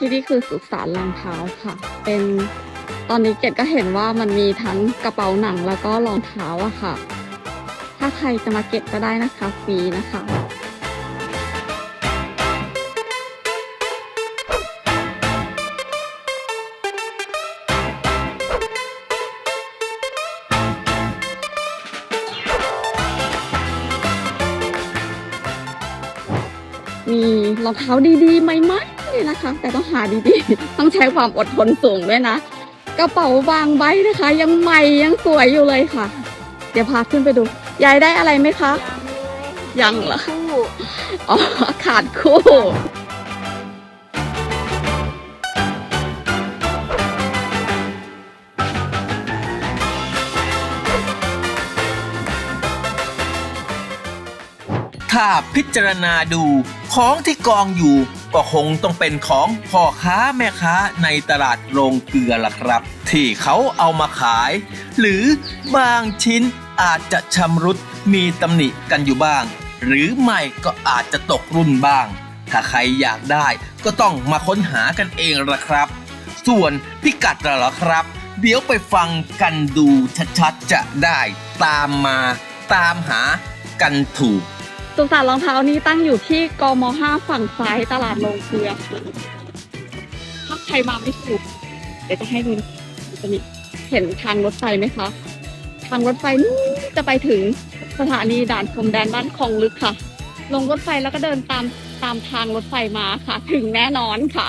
ที่นี่คือสุสานรองเท้าค่ะ เป็นตอนนี้เกดก็เห็นว่ามันมีทั้งกระเป๋าหนังแล้วก็รองเท้าอะค่ะ ถ้าใครจะมาเก็บก็ได้นะคะฟรีนะคะมีรองเท้าดีๆใหม่ๆเลย นะคะ แต่ต้องหาดีๆ ต้องใช้ความอดทนสูงด้วยนะ กระเป๋าบางใบนะคะ ยังใหม่ยังสวยอยู่เลยค่ะ เดี๋ยวพาขึ้นไปดู ยายได้อะไรไหมคะ ยังเหรอคู่อ๋อขาดคู่ถ้าพิจารณาดูของที่กองอยู่ ก็คงต้องเป็นของพ่อค้าแม่ค้าในตลาดโรงเกลือล่ะครับ ที่เขาเอามาขาย หรือบางชิ้นอาจจะชำรุดมีตำหนิกันอยู่บ้าง หรือไม่ก็อาจจะตกรุ่นบ้าง ถ้าใครอยากได้ก็ต้องมาค้นหากันเองละครับ ส่วนพิกัดเหรอครับ เดี๋ยวไปฟังกันดูชัดๆจะได้ตามมาตามหากันถูก สุสานรองเท้านี้ตั้งอยู่ที่กม5ฝั่งซ้ายตลาดโรงเกลือถ้าใครมาไม่ถูกเดี๋ยวจะให้ดูจะมีเห็นทางรถไฟไหมคะ ทางรถไฟนู้จะไปถึงสถานีด่านพรมแดนบ้านคลองลึกค่ะ ลงรถไฟแล้วก็เดินตามตามทางรถไฟมาค่ะ ถึงแน่นอนค่ะ